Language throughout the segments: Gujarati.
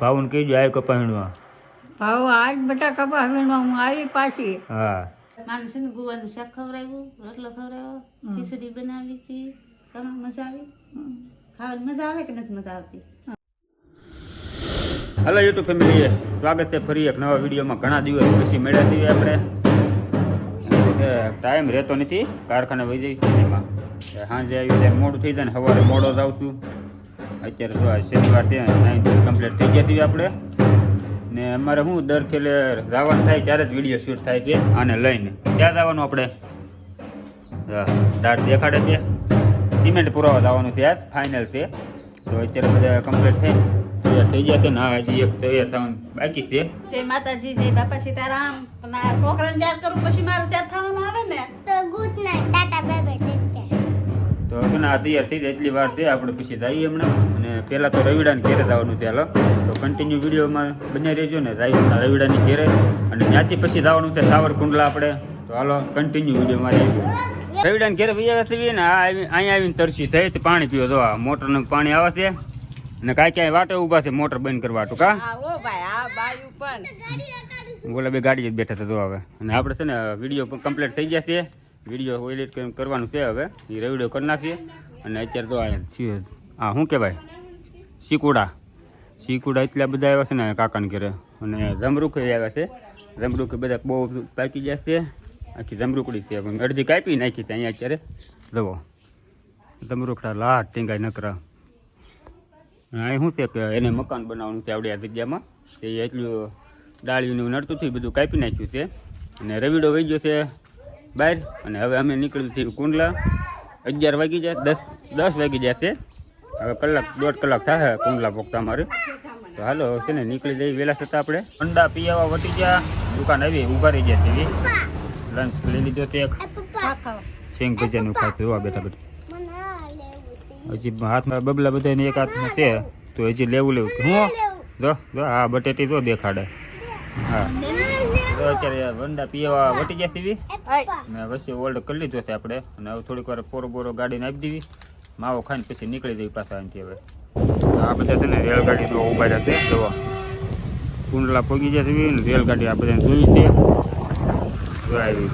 ભાવન કહીજો આ કપા વીણવા ભાવ આજ બટા કપા વીણવા હું આવી પાછી. હા. માનું છે ને ગુવાનું શાક ખવડાવ્યું રોટલો ખવડાવ્યો ખીચડી બનાવી હતી. તમે મજા આવી? ખાવાની મજા આવે કે નથી મજા આવતી? હલો યુટ્યુબ ફેમિલી સ્વાગત છે ફરી એક નવા વિડીયોમાં. ઘણા દિવસ પછી મેળા દઈએ આપણે. ટાઈમ રહેતો નથી કારખાને વહી જઈ. એમાં. સાંજે આવી ત્યારે મોડું થઈ જાય ને સવારે મોડો જ આવશું અત્યારે તો આ શનિવાર ત્યાં નાઇન કમ્પ્લીટ થઈ ગયા છીએ આપણે. ને અમારે શું દર ખેલે જવાનું થાય ત્યારે જ વીડિયો શૂટ થાય છે આને લઈને. ક્યાં જવાનું આપણે? દાટ દેખાડે છે. સિમેન્ટ પુરાવા જવાનું છે આજ ફાઇનલ છે. તો અત્યારે બધા કમ્પ્લીટ થઈ તૈયાર થઈ ગયા છે ને હજી એક તૈયાર થવાનું બાકી છે. જય માતાજી જય બાપા સીતારામ. આ છોકરાને ત્યાર કરું પછી મારે ત્યાર થવાનું આવે ને? તો ગુડ નાઇટ આ તૈયાર થઈ જાય એટલી વાર છે આપણે પછી જઈએ હમણાં અને પહેલાં તો રવિડાને ઘેરે જવાનું છે હાલો. તો કન્ટિન્યુ વિડીયોમાં બન્યા રહેજો ને રાઈડના રવિડાની ઘેરે. અને ત્યાંથી પછી જવાનું છે સાવરકુંડલા આપણે. તો હાલો કન્ટિન્યુ વિડીયોમાં રહીશું. રવિડાને ઘેરે ભાઈ આવ્યા છીએ ને આ અહીંયા આવીને તરસી થઈ તો પાણી પીવો. તો આ મોટરનું પાણી આવે છે. અને કાંઈ ક્યાંય વાટે ઊભા છે મોટર બંધ કરવા હાટુ કા? ઓ ભાઈ આ બાયું પણ બોલા બે ગાડી જ બેઠા થતો હવે. અને આપણે છે ને વીડિયો કમ્પ્લીટ થઈ જશે વીડિયો એડિટ કરવાનું છે હવે. એ રવિડો કરી નાખીએ. અને અત્યારે તો આ હા શું કહેવાય? શીકુડા. શીકુડા એટલા બધા આવ્યા છે ને કાકાને ઘરે. અને જમરૂખ આવ્યા છે. જમરૂખ બધા બહુ પાકી ગયા છે. આખી જમરૂકડી છે. અડધી કાપી નાખી છે અહીંયા અત્યારે. જવો જમરૂખડા લાટ ટીંગાઈ નકરા. અહીં શું છે કે એને મકાન બનાવવાનું છે આવડે આ જગ્યામાં. તે એટલું ડાળીનું નડતું બધું કાપી નાખ્યું છે. અને રવિડો વહી ગયો છે બહાર. અને હવે અમે નીકળ્યું થયું કુંડલા. અગિયાર વાગી જાય, દસ દસ વાગી જશે હવે કલાક, દોઢ કલાક થાય કુંડલા પોખતા અમારે. તો હાલો છે ને નીકળી જઈએ વહેલા છતાં આપણે. અંડા પીવા વટી ગયા. દુકાન આવી, ઊભા રહી ગયા તેવી લંચ લઈ લીધો તે શેંગ ભજીયાનું ખાતું જોવા બેઠા બેઠા. હજી હાથમાં બબલા બધાને એક હાથમાં તે તો હજી લેવું લેવું. હું? જો જો હા બટેટી તો દેખાડે. હા. તો અત્યારે વંડા પીવા વટી ગયા સીવી ને પછી ઓલ્ડ કરી લીધો છે આપણે. અને હવે થોડીક વાર પોરો બોરો ગાડીને આપી દેવી માવો ખાઈને પછી નીકળી જઈએ પાછા અહીંથી હવે. આ બધા છે ને રેલગાડી તો ઊભા રહ્યા જોવા કુંડલા પગી ગયા ને રેલગાડી આ બધાને જોઈ છે. આવી.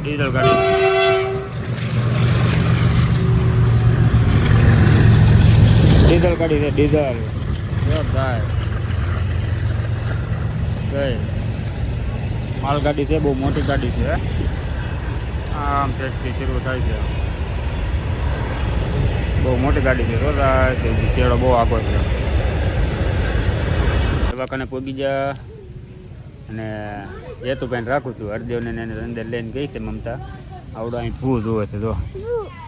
ડીઝલ ગાડી. ડીઝલ ગાડી છે ડીઝલ. જોરદાર. જય માલગાડી છે બહુ મોટી ગાડી છે આમ ફેક્ટરી શરૂ થાય છે. બહુ મોટી ગાડી છે જોરદાર ચેડો બહુ આગો છે. દવાખાને પોગી ગયા અને એ તો પેન રાખું છું હરદેવને એને અંદર લઈને ગઈ છે મમતા. આવડો અહીં ભૂ જોવે છે જો.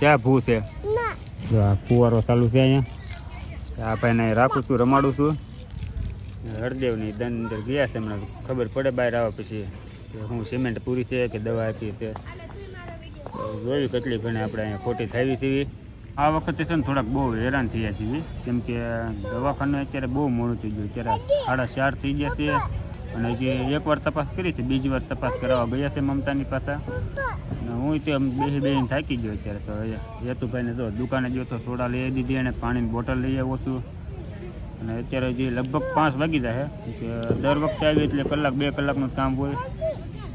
ક્યાં ભૂ છે? ફુવારો ચાલુ છે અહીંયા. આ ભાઈને રાખું છું, રમાડું છું. હળદેવની દન અંદર ગયા છે, હમણાં ખબર પડે બહાર આવે પછી કે હું સિમેન્ટ પૂરી છે કે દવા આપી તો જોયું કેટલી ઘણી આપણે અહીંયા ખોટી થાવી હતી આ વખતે છે ને થોડાક બહુ હેરાન થયા છીએ, કેમ કે દવાખાનું અત્યારે બહુ મોડું થઈ ગયું, અત્યારે સાડા ચાર થઈ ગયા છે. અને જે એકવાર તપાસ કરી છે બીજી વાર તપાસ કરાવવા ગયા છે મમતાની પાસે અને હું તે બેસી બેસીને થાકી ગયો અત્યારે તો. હેતુભાઈને જો દુકાને ગયો તો સોડા લઈ દીધી અને પાણીની બોટલ લઈ આવ્યો છું. અને અત્યારે હજી લગભગ પાંચ વાગી જાય કે દર વખતે આવી એટલે કલાક, બે કલાકનું કામ હોય.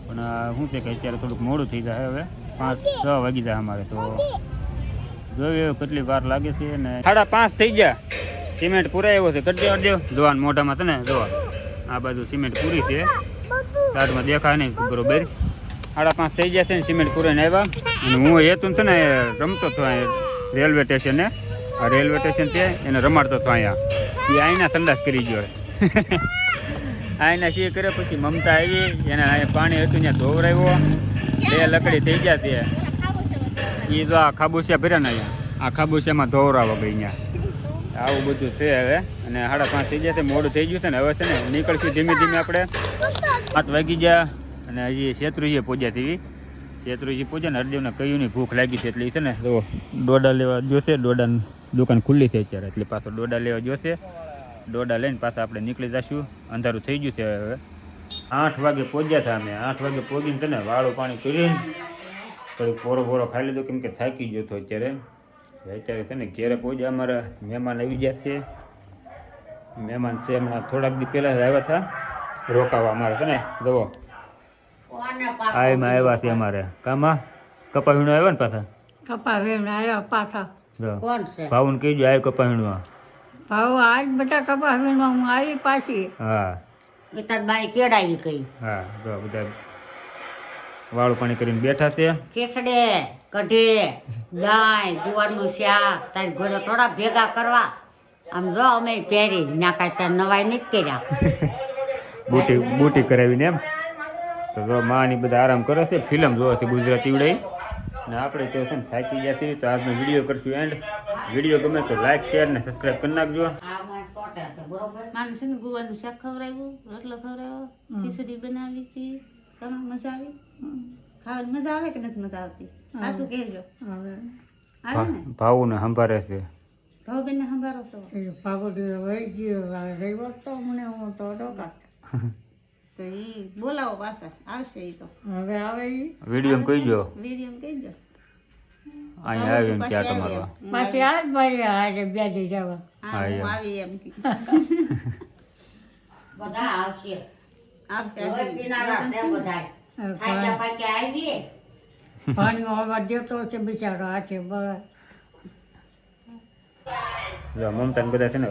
પણ શું છે કે અત્યારે થોડુંક મોડું થઈ જાય હવે. પાંચ, છ વાગી જાય અમારે તો. જોઈએ કેટલી વાર લાગે છે ને. સાડા પાંચ થઈ ગયા. સિમેન્ટ પૂરા એવો છે. કરજો કરજો જોવાનું મોઢામાં છે ને જોવા આ બાજુ સિમેન્ટ પૂરી છે. સાઈડમાં દેખાય નહીં બરોબર. સાડા પાંચ થઈ ગયા છે ને સિમેન્ટ પૂરીને આવ્યા. અને હું હેતુ છે ને રમતો હતો રેલવે સ્ટેશને. આ રેલવે સ્ટેશન છે એને રમાડતો હતો અહીંયા. એ અહીંના સંદાસ કરી ગયો અહીંના સિંહ કરે પછી મમતા આવી એને અહીંયા પાણી હતું ત્યાં ધોવરાવ્યો. બે લકડી થઈ ગયા તે એ તો આ ખાબુસિયા ભર્યા ને અહીંયા. આ ખાબુસિયામાં ધોવરાવો ગઈ અહીંયા આવું બધું છે હવે. અને સાડા પાંચ થઈ જશે મોડું થઈ ગયું છે ને હવે છે ને નીકળશું ધીમે ધીમે આપણે. પાંચ વાગી ગયા અને હજી શેત્રુજીએ પૂજા થઈ. શેત્રુજી પૂજા ને હરદેવને કહ્યું નહીં, ભૂખ લાગી છે એટલે છે ને તો દોડા લેવા જોશે. દોડાની દુકાન ખુલ્લી છે અત્યારે, એટલે પાછો દોડા લેવા જોશે. દોડા લઈને પાછા આપણે નીકળી જશું. અંધારું થઈ ગયું છે હવે. આઠ વાગે પહોંચ્યા હતા અમે. આઠ વાગે પહોંચીને છે ને વાળું પાણી કરીને પછી પોરો પોરો ખાઈ લીધો, કેમ કે થાકી ગયો હતો અત્યારે. અત્યારે છે ને ઘેરે પહોંચ્યા અમારા મહેમાન આવી ગયા છે. મહેમાન છે હમણાં થોડાક દી પહેલાં જ આવ્યા હતા રોકાવા અમારે છે ને જવો આયમાં આવ્યા છે અમારે. કામાં? કપાવીણું આવ્યા ને પાછા? કપા વેણ આવ્યા પાછા. જો. કોણ છે? ભાવુને કહીજો આવ્યો કપાવીણમાં. ભાવ આજ બધા કપા વીણવા હું આવી પાછી. હા. એ તાર બાઈ કેડાવી કઈ હા જો બધા વાળું પાણી કરીને બેઠા છે. કેસડે કઢે દાય જુવારનું શાક તારી ઘોડો થોડા ભેગા કરવા. આમ જો અમે પહેરી ના કાંઈ તાર નવાઈ નથી કર્યા. બુટી બુટી કરાવીને એમ. તો જો માં ની બધા આરામ કરે છે. ફિલ્મ જોવે છે ગુજરાતી ઉડાઈ ને આપણે તો છે ને થાકી ગયા છીએ. તો આજનો વીડિયો કરશું એન્ડ વીડિયો ગમે તો લાઈક શેર ને સબસ્ક્રાઈબ કરી નાખજો. આ મને સોટે છે બરોબર? માને છે ને ગુવાનું શાક ખવડાવ્યું રોટલો ખવડાવ્યો ખીચડી બનાવી હતી. તમે મજા આવી? ખાવાની મજા આવે કે નથી મજા આવતી? આ શું કહેજો. આવે. ને? ભાવું ને છે. ભાવબેન ને સંભારો છો? એ વહી ગયો રહ્યો તો મને હું તો ડોકા. તો ઈ બોલાવો પાછા. આવશે એ તો. હવે આવે એ વીડિયો કહીજો. વીડિયો કહેજો. અહીંયા આવીને પાછી ક્યાં એમ. પાછી ભાઈ આજે બે જઈ જવા. આવી એમ બધા આવશે. પાણી મમતા ને બધા છે ને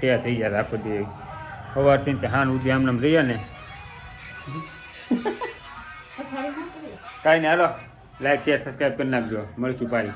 તે થઈ ગયા આખો દી. સવારથી ને હાન સુધી આમ રહ્યા ને. કાંઈ નહીં હાલો. લાઈક શેર સબસ્ક્રાઈબ કરી નાખજો. મળીશું પાછી.